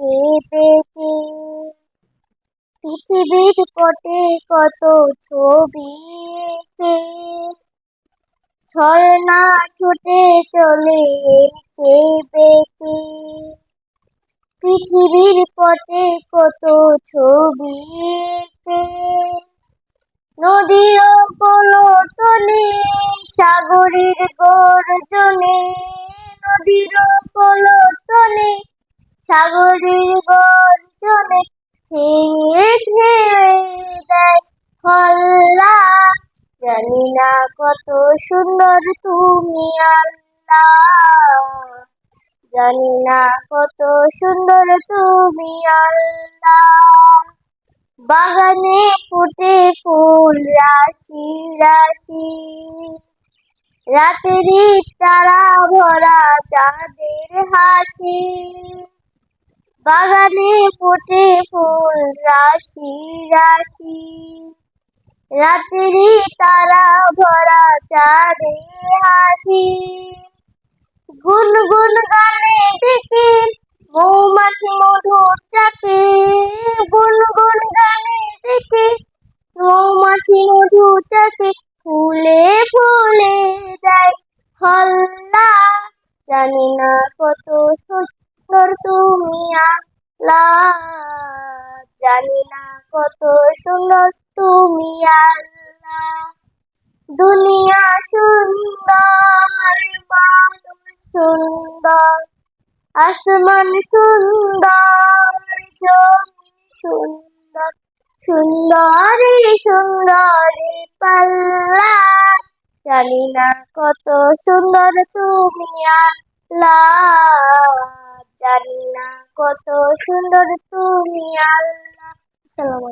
কেঁপে কে পৃথিবীর পটে কত ছবি এঁকে, ঝর্ণা ছুটে চলে কে পৃথিবীর পটে কত ছবি এঁকে, নদীর কোনো তলে সাগরের গর্জনে। নদীর কোনো তলে কত সুন্দর তুমি জানি না কত সুন্দর তুমি বাগানে ফুটে ফুল, রাশি রাশি। রাতেরই তারা ভরা চাঁদের হাসি। বাগানে ফুটে ফুল, রাশি রাশি। রাতেরই তারা ভরা চাঁদের হাসি। গুনগুন গানে ডেকে, মৌমাছি মধু চাকে গুনগুন গানে ডেকে, মৌমাছি মধু চাকে ফুলে ফুলে দেয় হল্লা। জানি না কত সুন্দর তুমি আল্লাহ জানি না কত সুন্দর তুমি আল্লাহ। দুনিয়া সুন্দর সুন্দর, আসমান সুন্দর, জমি সুন্দর, সুন্দরী সুন্দরী পাল্লা। জানি না কত সুন্দর তুমি জানি না কত সুন্দর তুমি আল্লাহ। আসসালামু